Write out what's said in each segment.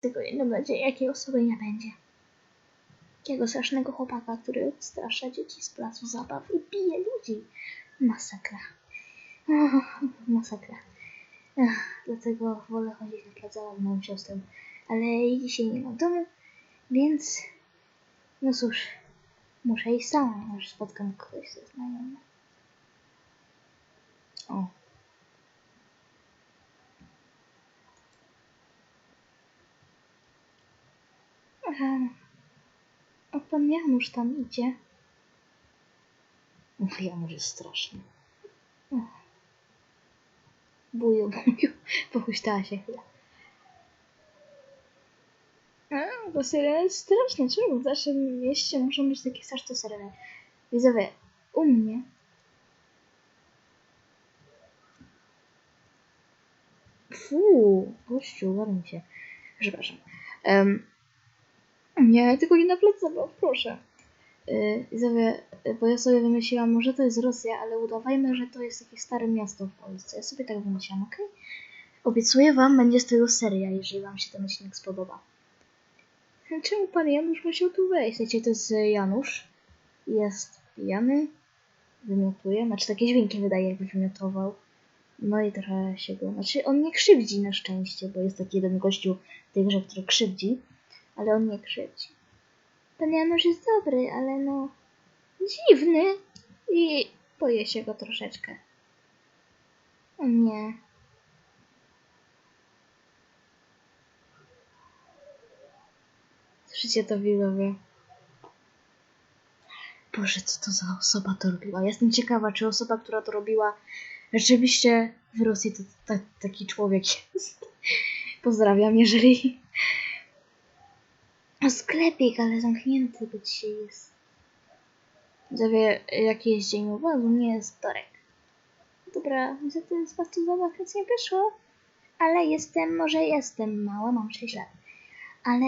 Tylko jedną nadzieję, jakiej osoby nie będzie. Takiego strasznego chłopaka, który odstrasza dzieci z placu zabaw i bije ludzi. Masakra. Ach, masakra. Ach, dlatego wolę chodzić na plac zabaw z moją siostrą. Ale jej dzisiaj nie ma w domu, więc... No cóż, muszę iść sama, może spotkam kogoś ze znajomych. O. A pan Janusz tam idzie. Och, Janusz jest straszny. Buju, buju. Pochuśtała się chwilę. A, to syrena jest straszna. Czemu w naszym mieście muszą być takie straszne syreny? Widzowie, u mnie Fuu, gościu, warm się. Przepraszam. Um, nie, tylko nie na zabaw, proszę. Yy, widzowie, y, bo ja sobie wymyśliłam, może to jest Rosja, ale udawajmy, że to jest jakieś stare miasto w Polsce. Ja sobie tak wymyśliłam, okej? Obiecuję wam, będzie z tego seria, jeżeli wam się ten odcinek spodoba. Czemu pan Janusz musiał tu wejść? Wiecie, to jest y, Janusz. Jest pijany. Wymiotuje. Znaczy takie dźwięki wydaje, jakby wymiotował. No i trochę się go... Znaczy on nie krzywdzi na szczęście, bo jest taki jeden gościu tej grze, który krzywdzi. Ale on nie krzywdzi. Pan Janusz jest dobry, ale no... Dziwny. I boję się go troszeczkę. O nie. Słyszycie to widzowie? Boże, co to za osoba to robiła? Jestem ciekawa, czy osoba, która to robiła, rzeczywiście w Rosji to, to taki człowiek jest. Pozdrawiam, jeżeli... Sklepik, ale zamknięty, bo dzisiaj jest. Zawie, jaki jest dzień obozu? Nie jest wtorek. Dobra, niestety z was tu za wakacje wyszło, ale jestem, może jestem mała, mam 6 lat. Ale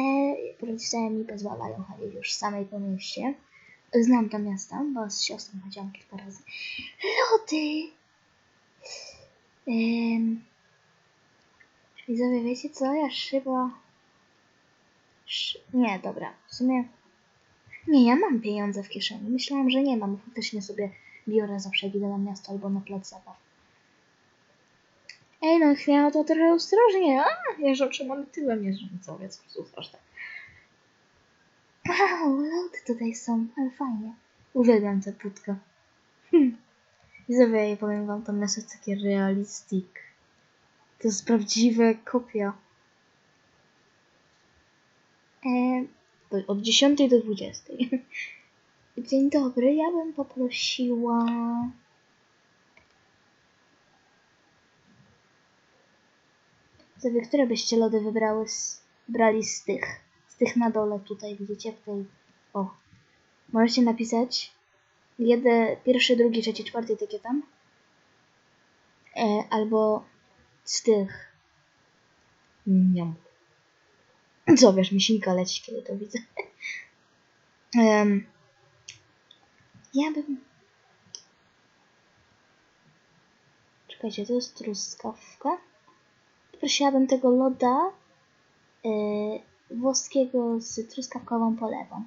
rodzice mi pozwalają chodzić już samej po mieście. Znam to miasto, bo z siostrą chodziłam kilka razy. Lody! Ym... Widzowie, wiecie co? Ja szyba... Nie, dobra. W sumie... Nie, ja mam pieniądze w kieszeni. Myślałam, że nie mam. Faktycznie sobie biorę zawsze, jak idę na miasto albo na plac zabaw. Ej, no chwila, to trochę ostrożnie. A, jeżdżę otrzymany tyłem, jeżdżę więc po prostu straszne. Wow, lody tutaj są, ale fajnie. Uwielbiam tę płótkę. Hm. Widzowie, ja powiem wam, to miasto jest takie realistic. To jest prawdziwa kopia. E, od 10 do 20. Dzień dobry, ja bym poprosiła... Sobie, które byście lody wybrały z, brali z tych? Z tych na dole tutaj, widzicie? W tej... O. Możecie napisać jeden, pierwszy, drugi, trzeci, czwarty etykieta. E, albo z tych. Niam. Co wiesz, mi leci, kiedy to widzę. um, ja bym. Czekajcie, to jest truskawka. Prosiłabym tego loda yy, włoskiego z truskawkową polewą.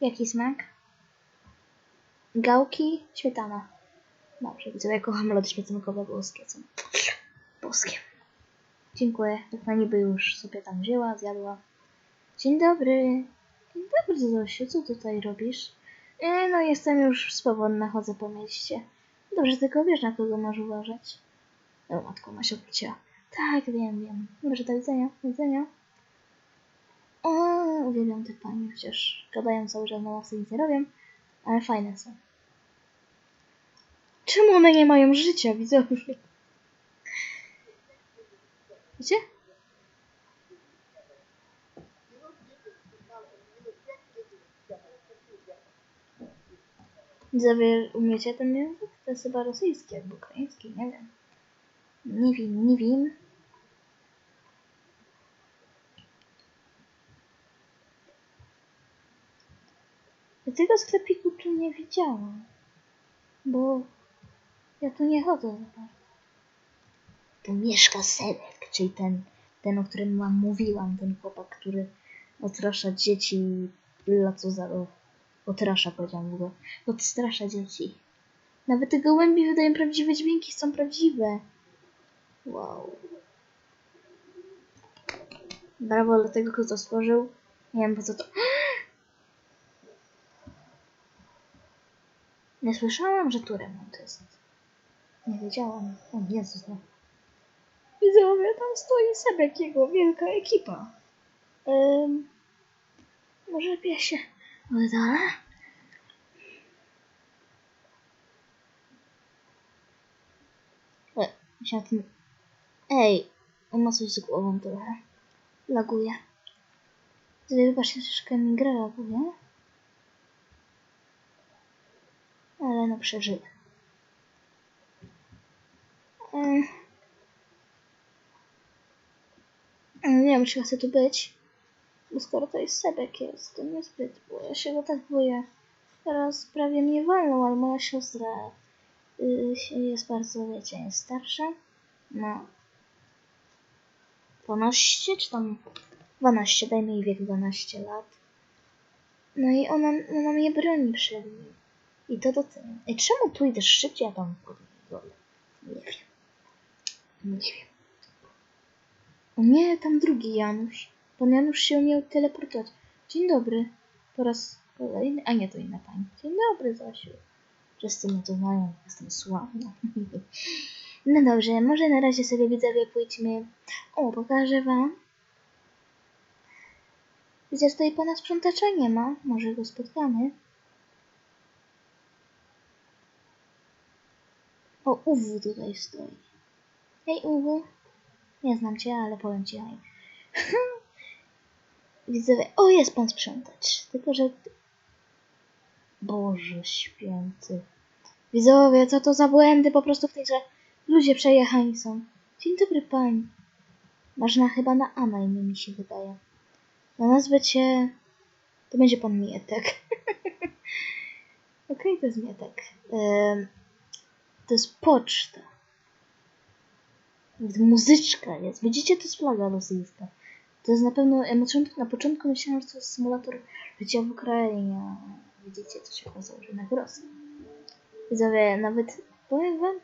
Jaki smak? Gałki, śmietana. Dobrze, widzę, ja kocham lody śmietankowe włoskie. Co? Boskie. Dziękuję. Tak na niby już sobie tam wzięła, zjadła. Dzień dobry. Dzień dobry, Zosiu. Co tutaj robisz? E, no, jestem już swobodna, chodzę po mieście. Dobrze, tylko wiesz, na kogo masz uważać. O, matko, ma się odbicia. Tak, wiem, wiem. Dobrze, do widzenia. Do widzenia. O, uwielbiam te panie, chociaż gadają cały czas na ławce nic nie robią, ale fajne są. Czemu one nie mają życia, widzowie? Wiecie? Widzowie, umiecie ten język? To jest chyba rosyjski albo ukraiński, nie wiem. Nie wiem, nie wiem. Ja tego sklepiku tu nie widziałam. Bo ja tu nie chodzę za bardzo. Tu mieszka Czyli ten, Ten, o którym wam mówiłam, ten chłopak, który odstrasza dzieci, co za... Otrasza, powiedziałam w ogóle. Odstrasza dzieci. Nawet te gołębie wydają prawdziwe dźwięki, są prawdziwe. Wow. Brawo dla tego, kto to stworzył. Nie wiem po co to... Nie słyszałam, że tu remont jest. Nie wiedziałam. O Jezus, no. Widzowie, tam stoi Sebek, jego wielka ekipa. Ym, może lepiej się oddalę? E, musiałam tym... Ej, on ma coś z głową trochę. Laguje. Sobie wybaczcie, troszeczkę mi gra laguje. Ale no przeżyję. Ym. Nie wiem, czy chcę tu być. Bo skoro to jest Sebek jest, to niezbyt, bo ja się go tak boję. Teraz prawie mnie walną, ale moja siostra y, jest bardzo, wiecie, jest starsza. No. 12 czy tam 12, dajmy jej wiek 12 lat. No i ona, ona mnie broni przed nim. I to do tego. I czemu tu idziesz szybciej, a tam? Nie wiem. Nie wiem. O nie, tam drugi Janusz. Pan Janusz się umiał teleportować. Dzień dobry. Po raz kolejny. A nie, to inna pani. Dzień dobry, Zosiu. Wszyscy mnie tu znają, jestem sławna. No dobrze, może na razie sobie widzowie pójdźmy. O, pokażę wam. Widzę, że tutaj pana sprzątacza nie ma. Może go spotkamy. O, Uwu tutaj stoi. Hej, Uwu. Nie znam cię, ale powiem ci hej. Widzowie, o jest pan sprzątacz. Tylko, że... Boże święty. Widzowie, co to za błędy po prostu w tej grze. Ludzie przejechani są. Dzień dobry pani. Masz na chyba na A imię mi się wydaje. Na nazwę cię... To będzie pan Mietek. Okej, to jest Mietek. To jest poczta. Muzyczka jest. Widzicie, to jest flaga rosyjska. To jest na pewno, na początku, na początku myślałam, że to jest symulator życia w Ukrainie. Widzicie, to się okazało, że jednak Rosja. Widzowie, nawet powiem wam,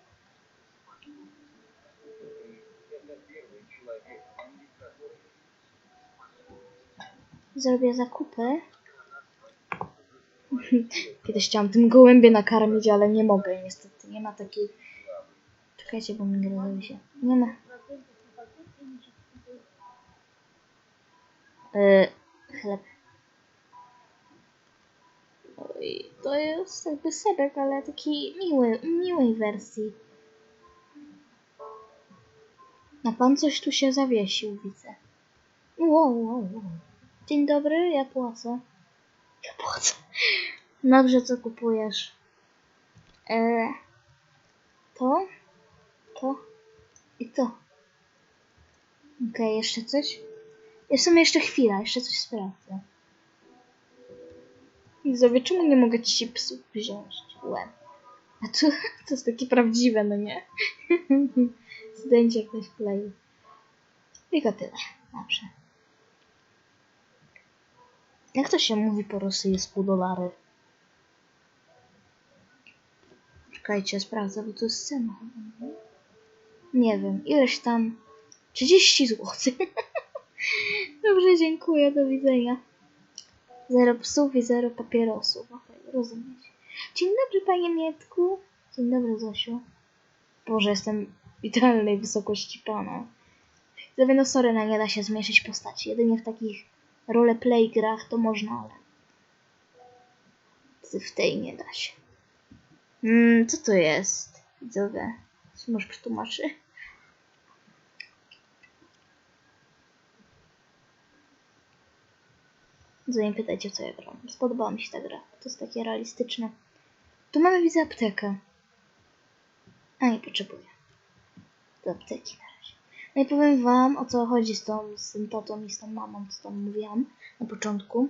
zrobię zakupy. Kiedyś chciałam tym gołębie nakarmić, ale nie mogę niestety. Nie ma takiej... Czekajcie, bo mi gra się. Nie ma. Yy, chleb. Oj, to jest jakby sebek, ale taki miły, miłej wersji. A pan coś tu się zawiesił, widzę. Wow, wow, wow. Dzień dobry, ja płacę. Ja płacę. Dobrze, co kupujesz? Eee, to, to i to. Okej, jeszcze coś? Jest sumie jeszcze chwila, jeszcze coś sprawdzę. Widzowie, czemu nie mogę chipsów wziąć? Łeb. A tu to jest takie prawdziwe, no nie? Zdjęcie ktoś kleił. Tylko tyle. Dobrze. Jak to się mówi po rosyjsku dolary? Czekajcie, sprawdzę, bo to jest cena. Nie? Wiem, ileś tam. 30 zł. Dobrze, dziękuję, do widzenia. Zero psów i zero papierosów. Okej, rozumiecie. Dzień dobry, panie Mietku. Dzień dobry, Zosiu. Boże, jestem idealnej wysokości pana. Widzowie, no sorry, no nie da się zmniejszyć postaci. Jedynie w takich roleplay grach to można, ale w tej nie da się. Mm, co to jest? Widzowie, może przetłumaczy? Co nie pytajcie, co ja gram. Spodobała mi się ta gra. To jest takie realistyczne. Tu mamy, widzę, aptekę. A, nie potrzebuję. Do apteki na razie. No i powiem wam, o co chodzi z tą, z tym tatą i z tą mamą, co tam mówiłam na początku.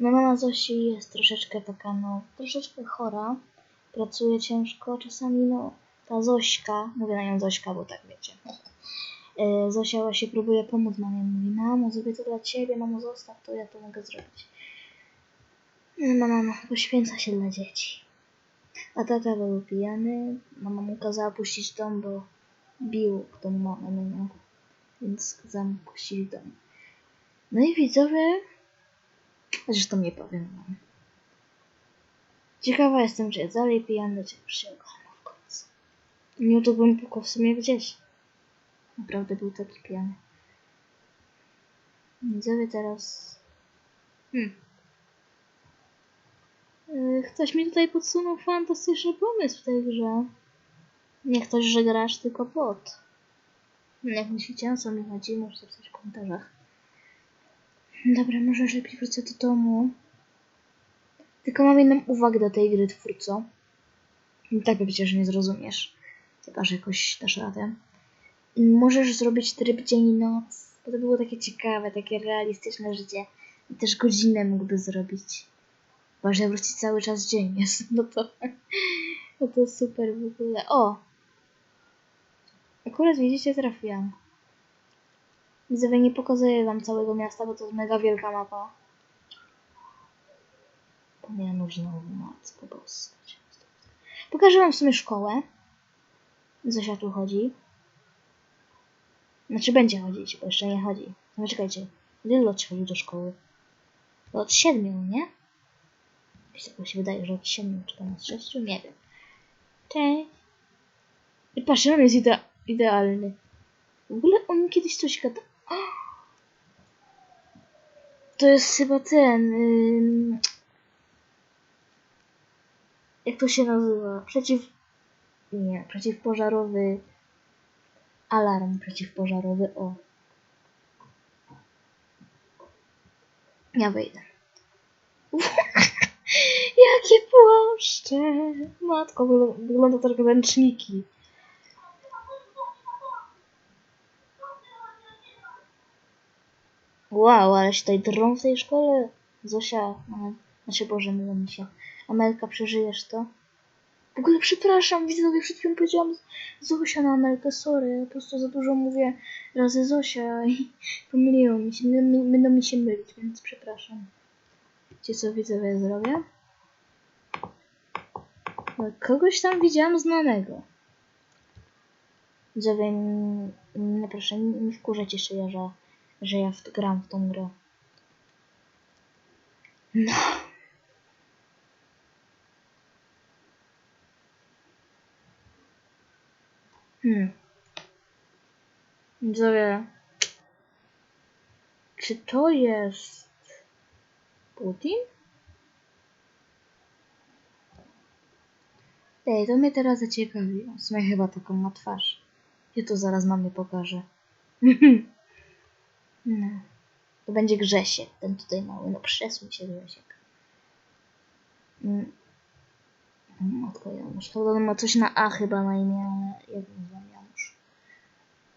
No mama Zosi jest troszeczkę taka, no, troszeczkę chora. Pracuje ciężko, czasami, no, ta Zośka, mówię na nią Zośka, bo tak wiecie. E, Zosia właśnie próbuje pomóc mamie. Mówi, mamo, zrobię to dla ciebie, mamo, zostaw to, ja to mogę zrobić. No, mama poświęca się dla dzieci. A tata był pijany. Mama mu kazała puścić dom, bo bił tą mamę, no nie? Więc kazała mu puścić dom. No i widzowie, zresztą nie powiem wam. Ciekawa jestem, czy jest dalej pijany, czy już się w końcu. Nie to bym pukał w sumie gdzieś. Naprawdę był taki pijany. Widzowie teraz... Hmm. Yy, Ktoś mi tutaj podsunął fantastyczny pomysł w tej grze. Nie ktoś, że grasz, tylko bot. Jak myślicie, o co mi chodzi? Możecie pisać w komentarzach. Dobra, może lepiej wrócę do domu. Tylko mam jedną uwagę do tej gry, twórco. I tak przecież nie zrozumiesz. Chyba, że jakoś dasz radę. Możesz zrobić tryb dzień i noc, bo to było takie ciekawe, takie realistyczne życie. I też godzinę mógłby zrobić. Chyba, że wróci cały czas dzień jest, no to, no to super w ogóle. O! Akurat widzicie, trafiłam. Widzowie, nie pokazuję wam całego miasta, bo to jest mega wielka mapa. Pomijam znowu matko boska. Pokażę wam w sumie szkołę. Zosia tu chodzi. Znaczy będzie chodzić, bo jeszcze nie chodzi. No czekajcie, ile lot chodzi do szkoły? Od siedmiu, nie? Jakoś tak mi się wydaje, że od siedmiu, czy tam od sześciu, nie wiem. Cześć. I patrzcie, on jest ide idealny. W ogóle on kiedyś coś gada. To jest chyba ten. Ym... Jak to się nazywa? Przeciw. Nie, przeciwpożarowy. Alarm przeciwpożarowy. O. Ja wejdę. Jakie płaszcze! Matko, wygl- wygląda to jak ręczniki. Wow, ale się tutaj drą w tej szkole. Zosia, ale... znaczy Boże, mylę mi się. Amelka, przeżyjesz to? W ogóle przepraszam, widzowie, przed chwilą powiedziałam Zosia na Amelkę, sorry, ja po prostu za dużo mówię razy Zosia i pomyliło mi się, będą mi się mylić, więc przepraszam. Wiecie co widzowie zrobię? Kogoś tam widziałam znanego. Widzowie, nie proszę, nie wkurzać jeszcze ja, że, że ja w, gram w tą grę. No. Hmm. Widzowie. Czy to jest Putin? Ej, to mnie teraz zaciekawi. W sumie chyba taką ma twarz. Ja to zaraz mamie pokażę. no. To będzie Grzesiek, ten tutaj mały. No przesuń się Grzesiek. Mm. Matko Janusz. To on ma coś na A chyba na imię, ale jak znam Janusz.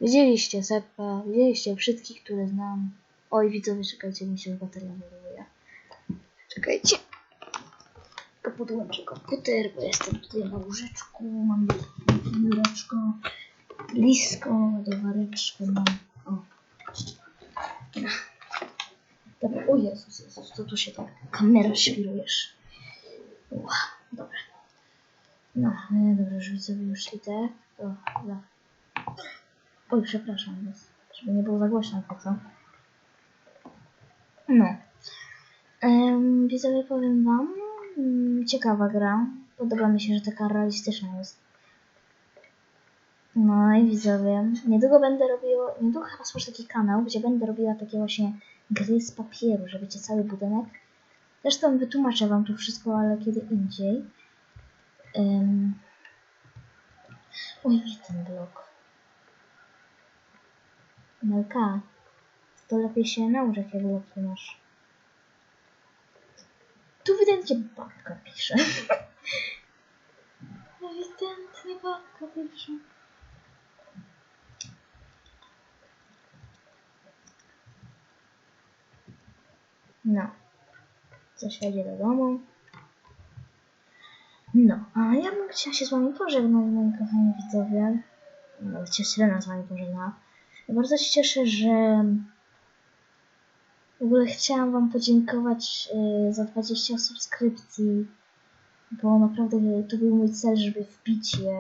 Widzieliście Seppa, widzieliście wszystkich, które znam. Oj, widzowie, czekajcie, mi się bateria wyruje. Czekajcie. Tylko podłączę komputer, bo jestem tutaj na łóżeczku, mam biureczko, blisko, ładowareczkę mam. O. No. Dobra, o Jezus, Jezus, to tu się tak kamera świrujesz. Ła, dobra. No, e, dobra, że widzowie już idę. To, dobra. Oj, przepraszam, żeby nie było za głośno, to co? No. Um, widzowie, powiem wam, mm, ciekawa gra. Podoba mi się, że taka realistyczna jest. No i widzowie, niedługo będę robiła, niedługo chyba stworzę taki kanał, gdzie będę robiła takie właśnie gry z papieru, że wiecie, cały budynek. Zresztą wytłumaczę wam to wszystko, ale kiedy indziej. Um... Oj, nie ten blok. Melka, to lepiej się naucz, jakie bloki masz. Tu ewidentnie babka pisze. ewidentnie babka pisze. No. Coś jedzie do domu. No, a ja bym chciała się z wami pożegnać, moi kochani widzowie. No, chociaż Syrena z wami pożegna. Bardzo się cieszę, że w ogóle chciałam Wam podziękować y, za 20 subskrypcji, bo naprawdę to był mój cel, żeby wbić je.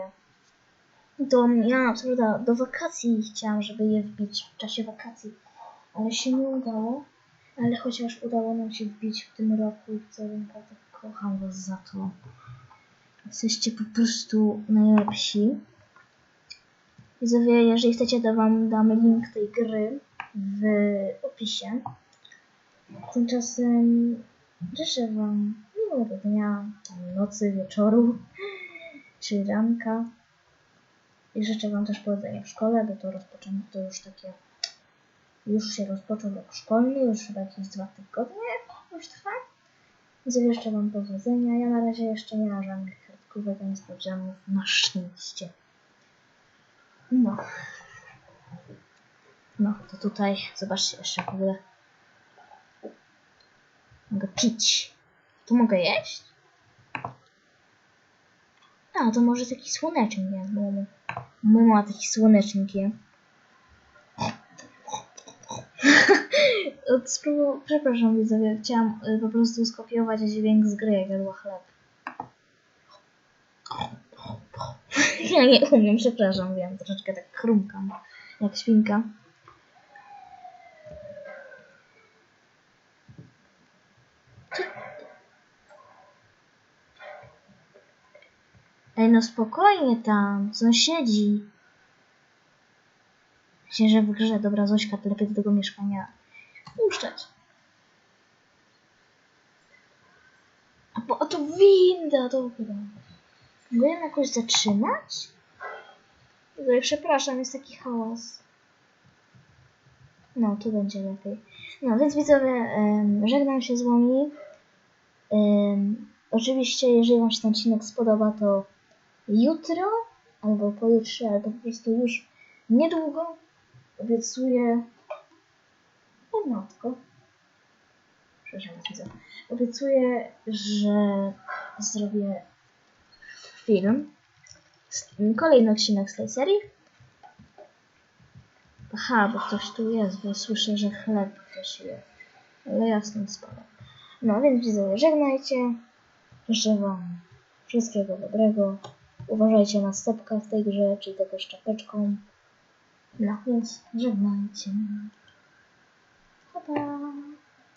Do, ja co prawda do wakacji chciałam, żeby je wbić w czasie wakacji, ale się nie udało. Ale chociaż udało nam się wbić w tym roku i co naprawdę kocham Was za to. Jesteście po prostu najlepsi. Widzowie, jeżeli chcecie, to Wam damy link tej gry w opisie. Tymczasem życzę Wam miłego dnia, nocy, wieczoru czy ranka. I życzę Wam też powodzenia w szkole, bo to rozpoczęto to już takie. Już się rozpoczął rok szkolny, już chyba jakieś dwa tygodnie już trwa. Więc życzę Wam powodzenia. Ja na razie jeszcze nie mam żadnych kartkówek ani sprawdzianów. Na szczęście. No. No, to tutaj zobaczcie jeszcze w ogóle. Mogę pić. Tu mogę jeść? A, to może taki słonecznik jest, bo mój ma taki słonecznik je. Od spróbu- Przepraszam widzowie, chciałam y, po prostu skopiować dźwięk z gry, jak jadła chleb. Ja nie umiem, przepraszam, wiem, troszeczkę tak chrumkam, jak świnka. Ej, no spokojnie tam, sąsiedzi. Myślę, że w grze, dobra, Zośka, to lepiej do tego mieszkania puszczać. A po, a to winda, dobra. Mogę ją jakoś zatrzymać? Oj, przepraszam, jest taki hałas. No, tu będzie lepiej. No, więc widzowie, żegnam się z wami. Oczywiście, jeżeli wam się ten odcinek spodoba, to jutro, albo pojutrze, albo po prostu już niedługo obiecuję... O matko. Przepraszam, widzę. Obiecuję, że zrobię film. Kolejny odcinek z tej serii. Aha, bo ktoś tu jest, bo słyszę, że chleb ktoś je. Ale ja stąd spadam. No więc widzowie, żegnajcie. Życzę wam wszystkiego dobrego. Uważajcie na stepka w tej grze, czyli tego z czapeczką. No więc żegnajcie. Pa, pa.